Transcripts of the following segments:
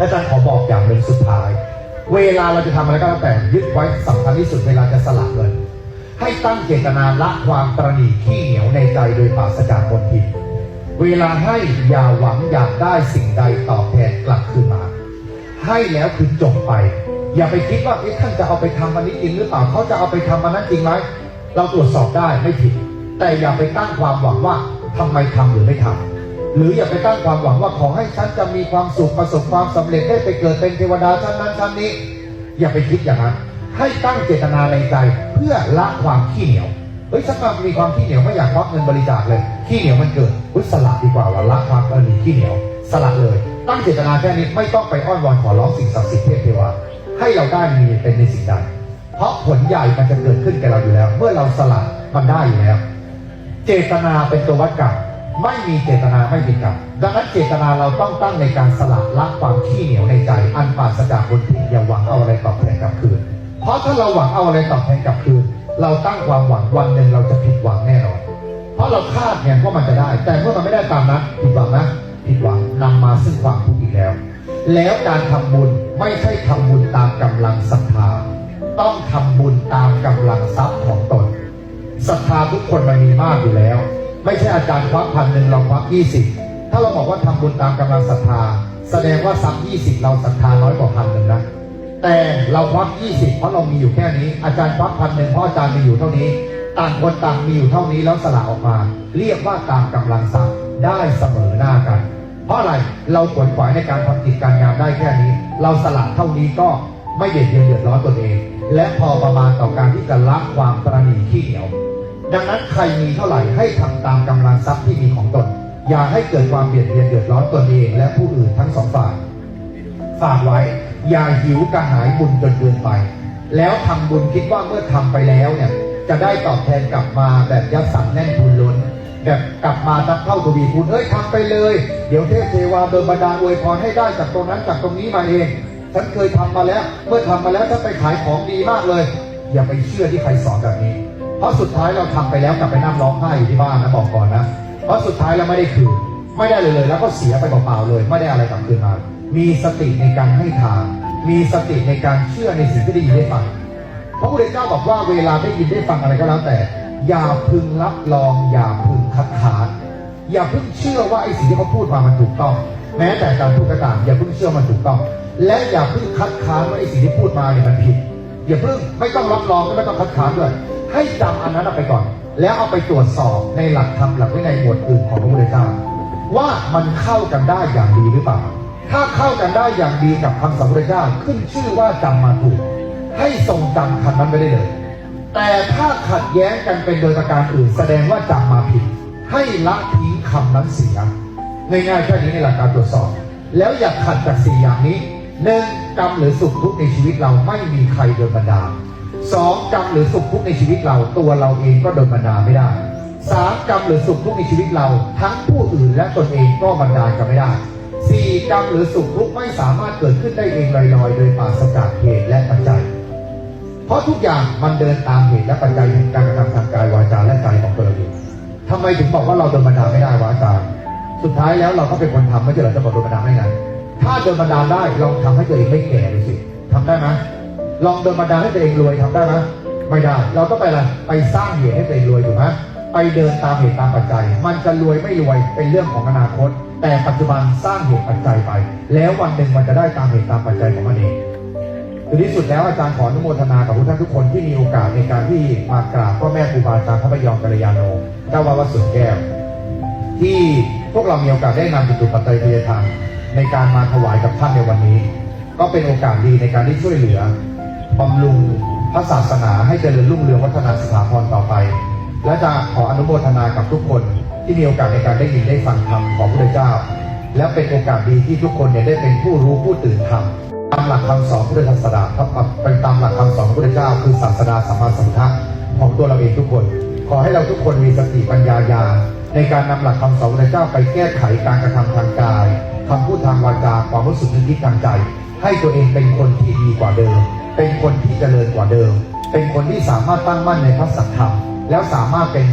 อาจารย์ขอบอกอย่างหนึ่งสุดท้าย เวลาเราจะทำอะไรก็แล้วแต่ยึดไว้สำคัญที่สุดเวลาจะสละเงิน ให้ตั้งเจตนาละความตรณีขี้เหนียวในใจโดยปราศจากมลทินเวลาให้อย่าหวังอยากได้สิ่งใดตอบแทนกลับคืนมา ให้แล้วคือจบไป อย่าไปคิดว่าท่านจะเอาไปทำอันนี้จริงหรือเปล่าเขาจะเอาไปทำอันนั้นจริงไหมเราตรวจสอบได้ไม่ผิด แต่อย่าไปตั้งความหวังว่าทำไมทำหรือไม่ทำ หรืออย่าไปตั้งความหวังว่าขอให้ฉันจะมีความสุขประสบความสำเร็จได้ไปเกิดเป็นเทวดาชั้นนั้นชั้นนี้ อย่าไปคิดอย่างนั้น ให้ตั้งเจตนาในใจเพื่อละความขี้เหนียวเฮ้ยฉันมีความขี้เหนียวไม่อยากควักเงินบริจาคเลยขี้เหนียวมันเกิดเฮ้ยสละดีกว่าว่าละความกรณีขี้เหนียว สละเลย ตั้งเจตนาแค่นี้ไม่ต้องไปอ้อนวอนขอร้องสิ่งศักดิ์สิทธิ์เทพเทวาให้เราได้มีเป็นในสิ่งใดเพราะผลใหญ่มันจะเกิดขึ้นแก่เราอยู่แล้ว เมื่อเราสละมันได้อยู่แล้ว เจตนาเป็นตัววัดกรรม ไม่มีเจตนาไม่มีกรรมดังนั้นเจตนาเราต้องตั้งในการสละละความขี้เหนียวในใจ อันปราศจากบนทินอย่าหวังเอาอะไรตอบแทนกลับคืน เพราะถ้าเราหวังเอาอะไรตอบแทนกลับคืน เราตั้งความหวังวันหนึ่งเราจะผิดหวังแน่นอน เพราะเราคาดเนี่ยว่ามันจะได้ แต่เมื่อมันไม่ได้ตามนั้นผิดหวังนะผิดหวังนำมาซึ่งความทุกข์อีกแล้ว แล้วการทำบุญไม่ใช่ทำบุญตามกำลังศรัทธา ต้องทำบุญตามกำลังทรัพย์ของตนศรัทธาทุกคนมันมีมากอยู่แล้ว ไม่ใช่อาจารย์ควักพันหนึ่งเราควักยี่สิบถ้าเราบอกว่าทำบุญตามกำลังศรัทธา แสดงว่าทรัพย์ยี่สิบเราศรัทธาน้อยกว่าพันหนึ่งนะแต่เราควักยี่สิบเพราะเรามีอยู่แค่นี้ อาจารย์ควักพันหนึ่งเพราะอาจารย์มีอยู่เท่านี้ ต่างคนต่างมีอยู่เท่านี้แล้วสละออกมา เรียกว่าตามกำลังทรัพย์ได้เสมอหน้ากัน เพราะอะไรเราขวนขวายในการทำกิจการงานได้แค่นี้ เราสละเท่านี้ก็ไม่เบียดเบียนเดือดร้อนตนเอง และพอประมาณต่อการที่จะละความตระนีขี้เหนียว ดังนั้นใครมีเท่าไหร่ให้ทำตามกำลังทรัพย์ที่มีของตน อย่าให้เกิดความเบียดเบียนเดือดร้อนตนเองและผู้อื่นทั้งสองฝ่ายฝากไว้ อย่าหิวกระหายบุญจนเกินไป แล้วทำบุญคิดว่าเมื่อทำไปแล้วเนี่ยจะได้ตอบแทนกลับมาแบบยัดสันแน่นทุนล้น แบบกลับมาทับเท่าทวีคูณเอ้ยทำไปเลย เดี๋ยวเทพเทวาโดนบันดาลอวยพรให้ได้จากตรงนั้นจากตรงนี้มาเองฉันเคยทำมาแล้ว เมื่อทำมาแล้วฉันไปขายของดีมากเลย อย่าไปเชื่อที่ใครสอนแบบนี้ เพราะสุดท้ายเราทำไปแล้วกลับไปนั่งร้องไห้อยู่ที่บ้านนะบอกก่อนนะเพราะสุดท้ายเราไม่ได้คืนไม่ได้เลยเลย แล้วก็เสียไปเปล่าๆเลย ไม่ได้อะไรกลับคืนมา มีสติในการให้ทานมีสติในการเชื่อในสิ่งที่ได้ยินได้ฟังพระพุทธเจ้าบอกว่าเวลาได้ยินได้ฟังอะไรก็แล้วแต่ อย่าพึงรับรอง อย่าพึงคัดค้านอย่าเพิ่งเชื่อว่าไอ้สิ่งที่เขาพูดมามันถูกต้อง แม้แต่การพูดก็ตามอย่าเพิ่งเชื่อมันถูกต้อง และอย่าเพิ่งคัดค้านว่าไอ้สิ่งที่พูดมาเนี่ยมันผิดอย่าเพิ่งไม่ต้องรับรองไม่ต้องคัดค้านด้วย ให้จำอันนั้นเอาไปก่อน แล้วเอาไปตรวจสอบในหลักธรรมหลักวินัยหมวดอื่นของพระพุทธเจ้าว่ามันเข้ากันได้อย่างดีหรือเปล่า ถ้าเข้ากันได้อย่างดีกับคำสอนพระพุทธเจ้าขึ้นชื่อว่าจำมาถูก ให้ทรงจำคำนั้นไปได้เลย แต่ถ้าขัดแย้งกันเป็นโดยประการอื่น แสดงว่าจำมาผิด ให้ละทิ้งคำนั้นเสียง่ายๆแค่นี้ในหลักการตรวจสอบ แล้วอย่าขัดจากสี่อย่างนี้หนึ่งกรรมหรือสุขทุกข์ในชีวิตเราไม่มีใครโดนบันดาล สองกรรมหรือสุขทุกข์ในชีวิตเรา ตัวเราเองก็โดนบันดาลไม่ได้สามกรรมหรือสุขทุกข์ในชีวิตเรา ทั้งผู้อื่นและตนเองก็บันดาลกันไม่ได้สี่กรรมหรือสุขทุกข์ไม่สามารถเกิดขึ้นได้เองลอยๆ โดยปราศจากเหตุและปัจจัย เพราะทุกอย่างมันเดินตามเหตุและปัจจัยแห่งการกระทำทางกายวาจาและใจของตัวเราเองทำไมถึงบอกว่าเราโดนบันดาลไม่ได้วาจาร์สุดท้ายแล้วเราก็เป็นคนทำไม่ใช่เหรอจะบอกโดนบันดาลได้ไงถ้าโดนบันดาลได้ลองทำให้ตัวเองไม่แก่ดูสิทำได้ไหม ลองโดนบันดาลให้ตัวเองรวยทำได้ไหมไม่ได้ เราต้องไปอะไรไปสร้างเหตุให้ตัวเองรวยถูกไหมไปเดินตามเหตุตามปัจจัย มันจะรวยไม่รวยเป็นเรื่องของอนาคต แต่ปัจจุบันสร้างเหตุปัจจัยไป แล้ววันหนึ่งมันจะได้ตามเหตุตามปัจจัยของมันเองถึงที่สุดแล้วอาจารย์ขออนุโมทนากับทุกท่านทุกคนที่มีโอกาสในการที่มากราบพ่อแม่ครูบาอาจารย์พระพยอมกัลยาโนเจ้าวัดวัดสวนแก้ว ที่พวกเรามีโอกาสได้นำจิตุปัจจัยทายทานในการมาถวายกับท่านในวันนี้ ก็เป็นโอกาสดีในการที่ช่วยเหลือ บำรุงพระศาสนาให้เจริญรุ่งเรืองวัฒนสถาพรต่อไป และจะขออนุโมทนากับทุกคนที่มีโอกาสในการได้ยินได้ฟังธรรมของพระพุทธเจ้า และเป็นโอกาสดีที่ทุกคนเนี่ยได้เป็นผู้รู้ผู้ตื่นธรรมตามหลักคำสอนพุทธศาสนาครับเป็นตามหลักคำสอนพระพุทธเจ้า คือศาสดาสัมมาสัมพุทธะของตัวเราเองทุกคน ขอให้เราทุกคนมีสติปัญญาญาในการนำหลักคำสอนพระพุทธเจ้าไปแก้ไขการกระทำทางกายคำพูดทางวาจาความรู้สึกนึกคิดทางใจ ให้ตัวเองเป็นคนที่ดีกว่าเดิม เป็นคนที่เจริญกว่าเดิม เป็นคนที่สามารถตั้งมั่นในพระสัทธรรม แล้วสามารถเป็น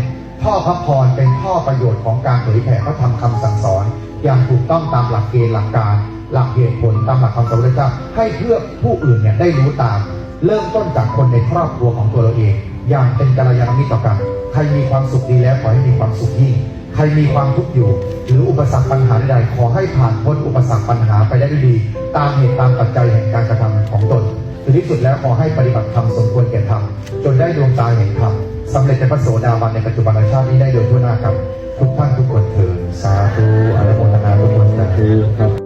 ท่อพระพรเป็นท่อประโยชน์ของการเผยแผ่พระธรรมคำสั่งสอน อย่างถูกต้องตามหลักเกณฑ์หลักการ หลักเหตุผลตามหลักคำสอนพระเจ้าให้เพื่อผู้อื่นเนี่ยได้รู้ตาม เริ่มต้นจากคนในครอบครัวของตัวเราเอง อย่างเป็นกัลยาณมิตรต่อกันใครมีความสุขดีแล้วขอให้มีความสุขยิ่งใครมีความทุกข์อยู่ หรืออุปสรรคปัญหาใดขอให้ผ่านพ้นอุปสรรคปัญหาไปได้ด้วยดี ตามเหตุตามปัจจัยแห่งการกระทำของตน ถึงที่สุดแล้วขอให้ปฏิบัติธรรมสมควรแก่ธรรมจนได้ดวงตาเห็นธรรมสำเร็จเป็นพระโสดาบันในปัจจุบันชาตินี้ได้โดยทั่วหน้าครับ ทุกท่านทุกคนเถิดสาธุอนุโมทนาทุกคนสาธุครับ